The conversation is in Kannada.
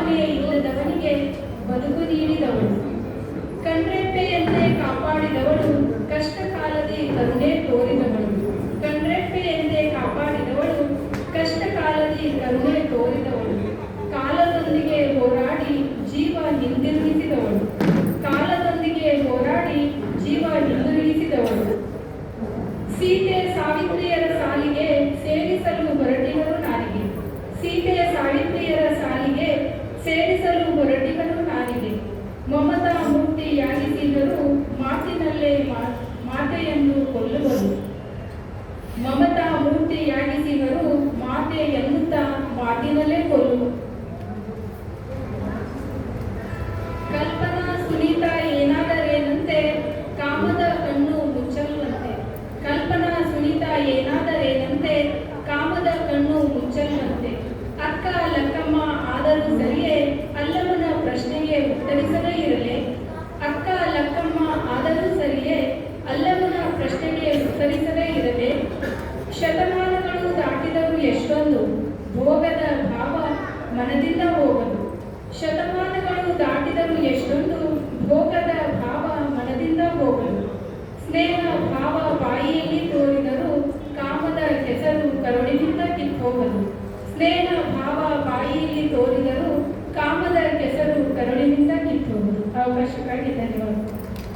ತೋರಿದವಳು ಭಾವನೆ ಇಲ್ಲದವನಿಗೆ ಬದುಕು ನೀಡಿದವನು. ಕಣ್ರೆಪ್ಪೆಯಂತೆ ಕಾಪಾಡಿದವಳು ಕಷ್ಟ ಕಾಲದಿ ಕರುಣೆ ತೋರಿದವಳು ಕಣ್ರೆಪ್ಪೆಯಂತೆ ಕಾಪಾಡಿದವಳು ಕಷ್ಟ ಕಾಲದಿ ಕರುಣೆ ತೋರಿದವಳು. ಕಾಲದೊಂದಿಗೆ ಹೋರಾಡಿ ಜೀವ ಹಿಂದಿರುಗಿಸಿದವಳು. ಕಾಲದೊಂದಿಗೆ ಹೋರಾಡಿ ಜೀವ ಹಿಂದಿರುಗಿಸಿದವಳು. ಸೀತೆ ಸಾವಿತ್ರಿಯರ ಸಾಲಿಗೆ ಸೇರಿಸಲು ಹೊರಟಿದರು ನಾಲಿಗೆ ಸೀತೆ ಸೇರಿಸಲು ಹೊರಟಿಗಳು ನಾನಿದೆ. ಮಮತಾ ಮೂರ್ತಿಯಾಗಿಸಿದರೂ ಮಾತಿನಲ್ಲೇ ಮಾತೆಯನ್ನು ಕೊಲ್ಲುವರು. ಮಮತಾ ಮೂರ್ತಿಯಾಗಿಸಿದರು ಮಾತೆ ಎನ್ನುತ್ತಾ ಮಾತಿನಲ್ಲೇ ಕೊಲ್ಲುವರು ಕಲ್ಪನಾ ಪ್ರಶ್ನೆಗೆ ಉತ್ತರಿಸದೇ ಇರದೆ ಶತಮಾನಗಳು ದಾಟಿದವು ಎಷ್ಟೊಂದು ಭೋಗದ ಭಾವ ಮನದಿಂದ ಹೋಗದು. ಶತಮಾನಗಳು ದಾಟಿದವು ಎಷ್ಟೊಂದು ಭೋಗದ ಭಾವ ಮನದಿಂದ ಹೋಗಲು ಸ್ನೇಹ ಭಾವ ಬಾಯಿಯಲ್ಲಿ ತೋರಿದರು ಕಾಮದ ಹೆಸರು ಕರುಣಿನಿಂದ ಕಿತ್ತೋಗಲು ಸ್ನೇಹ ಭಾವ ಬಾಯಿ